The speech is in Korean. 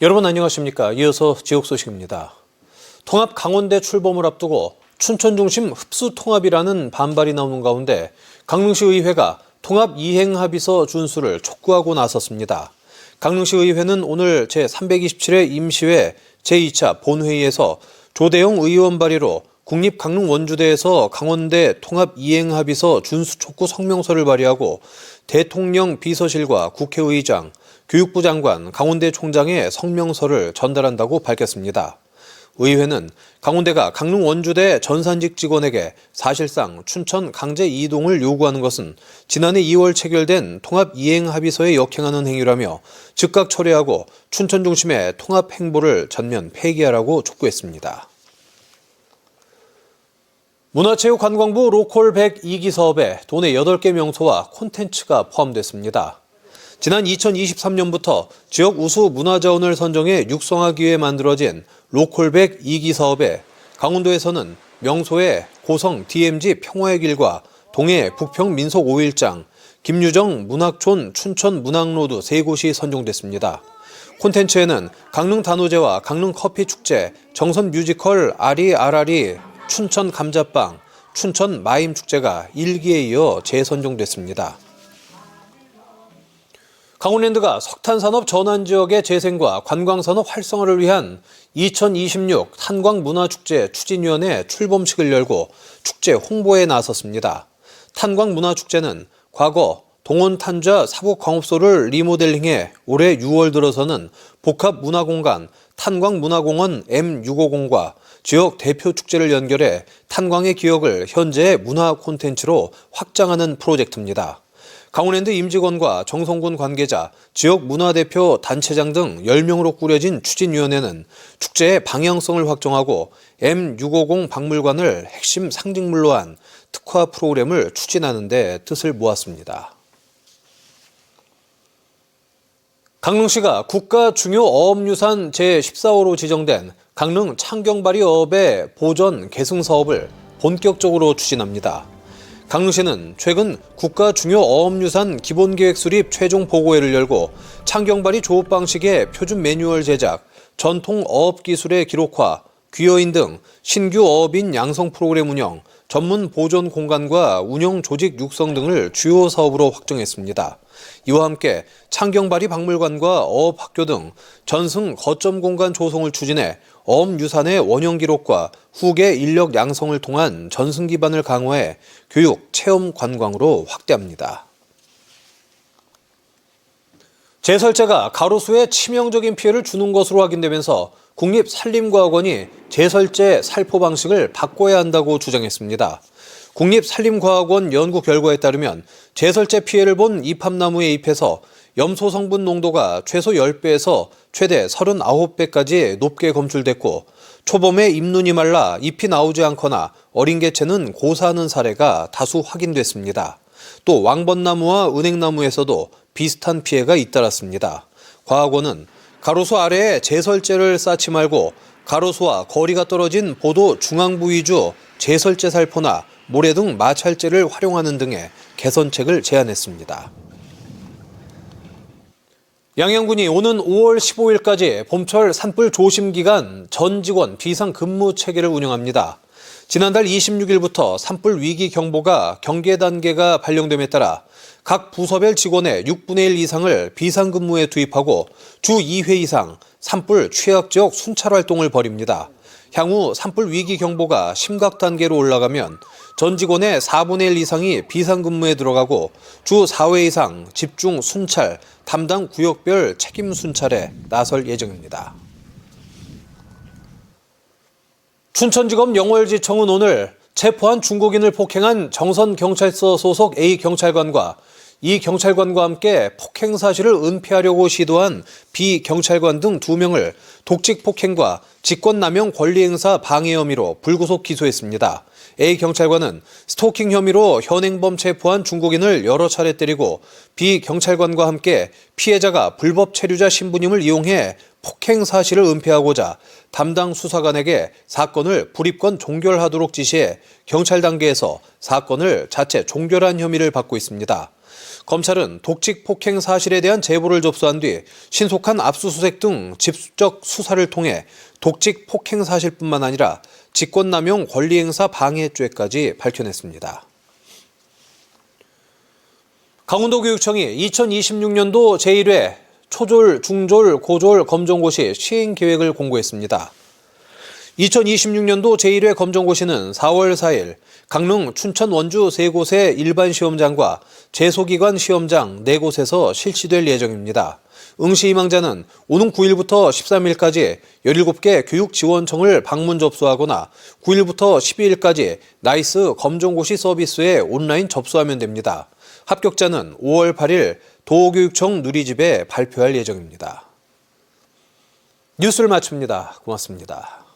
여러분 안녕하십니까. 이어서 지역 소식입니다. 통합 강원대 출범을 앞두고 춘천 중심 흡수 통합이라는 반발이 나오는 가운데 강릉시 의회가 통합 이행 합의서 준수를 촉구하고 나섰습니다. 강릉시 의회는 오늘 제327회 임시회 제2차 본회의에서 조대영 의원 발의로 국립 강릉 원주대에서 강원대 통합 이행 합의서 준수 촉구 성명서를 발의하고 대통령 비서실과 국회의장, 교육부 장관, 강원대 총장의 성명서를 전달한다고 밝혔습니다. 의회는 강원대가 강릉 원주대 전산직 직원에게 사실상 춘천 강제 이동을 요구하는 것은 지난해 2월 체결된 통합 이행 합의서에 역행하는 행위라며 즉각 철회하고 춘천 중심의 통합 행보를 전면 폐기하라고 촉구했습니다. 문화체육관광부 로컬 100 2기 사업에 도내 8개 명소와 콘텐츠가 포함됐습니다. 지난 2023년부터 지역 우수 문화자원을 선정해 육성하기 위해 만들어진 로컬 100 2기 사업에 강원도에서는 명소의 고성 DMZ 평화의 길과 동해 북평 민속 5일장, 김유정 문학촌 춘천 문학로드 세 곳이 선정됐습니다. 콘텐츠에는 강릉 단오제와 강릉 커피 축제, 정선 뮤지컬 아리 아라리, 춘천 감자빵, 춘천 마임 축제가 1기에 이어 재선정됐습니다. 강원랜드가 석탄산업 전환 지역의 재생과 관광산업 활성화를 위한 2026 탄광문화축제 추진위원회 출범식을 열고 축제 홍보에 나섰습니다. 탄광문화축제는 과거 동원탄자 사복광업소를 리모델링해 올해 6월 들어서는 복합문화공간 탄광문화공원 M650과 지역 대표 축제를 연결해 탄광의 기억을 현재의 문화 콘텐츠로 확장하는 프로젝트입니다. 강원랜드 임직원과 정성군 관계자, 지역 문화대표 단체장 등 10명으로 꾸려진 추진위원회는 축제의 방향성을 확정하고 M650 박물관을 핵심 상징물로 한 특화 프로그램을 추진하는 데 뜻을 모았습니다. 강릉시가 국가 중요 어업유산 제14호로 지정된 강릉 창경바리 어업의 보전 계승 사업을 본격적으로 추진합니다. 강릉시는 최근 국가 중요 어업유산 기본계획 수립 최종 보고회를 열고 창경바리 조업 방식의 표준 매뉴얼 제작, 전통 어업 기술의 기록화, 귀여인 등 신규 어업인 양성 프로그램 운영, 전문 보존 공간과 운영 조직 육성 등을 주요 사업으로 확정했습니다. 이와 함께 창경바리 박물관과 어업학교 등 전승 거점 공간 조성을 추진해 어업 유산의 원형 기록과 후계 인력 양성을 통한 전승 기반을 강화해 교육, 체험 관광으로 확대합니다. 제설제가 가로수에 치명적인 피해를 주는 것으로 확인되면서 국립산림과학원이 제설제 살포 방식을 바꿔야 한다고 주장했습니다. 국립산림과학원 연구 결과에 따르면 제설제 피해를 본 이팝나무에 잎에서 염소 성분 농도가 최소 10배에서 최대 39배까지 높게 검출됐고 초봄에 잎눈이 말라 잎이 나오지 않거나 어린 개체는 고사하는 사례가 다수 확인됐습니다. 또 왕벚나무와 은행나무에서도 비슷한 피해가 잇따랐습니다. 과학원은 가로수 아래에 제설제를 쌓지 말고 가로수와 거리가 떨어진 보도 중앙부 위주 제설제 살포나 모래 등 마찰제를 활용하는 등의 개선책을 제안했습니다. 양양군이 오는 5월 15일까지 봄철 산불 조심 기간 전 직원 비상 근무 체계를 운영합니다. 지난달 26일부터 산불 위기 경보가 경계 단계가 발령됨에 따라 각 부서별 직원의 6분의 1 이상을 비상근무에 투입하고 주 2회 이상 산불 취약 지역 순찰 활동을 벌입니다. 향후 산불 위기 경보가 심각 단계로 올라가면 전 직원의 4분의 1 이상이 비상근무에 들어가고 주 4회 이상 집중 순찰, 담당 구역별 책임 순찰에 나설 예정입니다. 춘천지검 영월지청은 오늘 체포한 중국인을 폭행한 정선경찰서 소속 A 경찰관과 이 경찰관과 함께 폭행 사실을 은폐하려고 시도한 B 경찰관 등두 명을 독직 폭행과 직권남용 권리행사 방해 혐의로 불구속 기소했습니다. A 경찰관은 스토킹 혐의로 현행범 체포한 중국인을 여러 차례 때리고 B 경찰관과 함께 피해자가 불법 체류자 신분임을 이용해 폭행 사실을 은폐하고자 담당 수사관에게 사건을 불입건 종결하도록 지시해 경찰 단계에서 사건을 자체 종결한 혐의를 받고 있습니다. 검찰은 독직 폭행 사실에 대한 제보를 접수한 뒤 신속한 압수수색 등 집수적 수사를 통해 독직 폭행 사실뿐만 아니라 직권남용 권리행사 방해죄까지 밝혀냈습니다. 강원도교육청이 2026년도 제1회 초졸, 중졸, 고졸 검정고시 시행 계획을 공고했습니다. 2026년도 제1회 검정고시는 4월 4일 강릉, 춘천, 원주 세 곳의 일반 시험장과 재소기관 시험장 네 곳에서 실시될 예정입니다. 응시 희망자는 오는 9일부터 13일까지 17개 교육지원청을 방문 접수하거나 9일부터 12일까지 나이스 검정고시 서비스에 온라인 접수하면 됩니다. 합격자는 5월 8일 도교육청 누리집에 발표할 예정입니다. 뉴스를 마칩니다. 고맙습니다.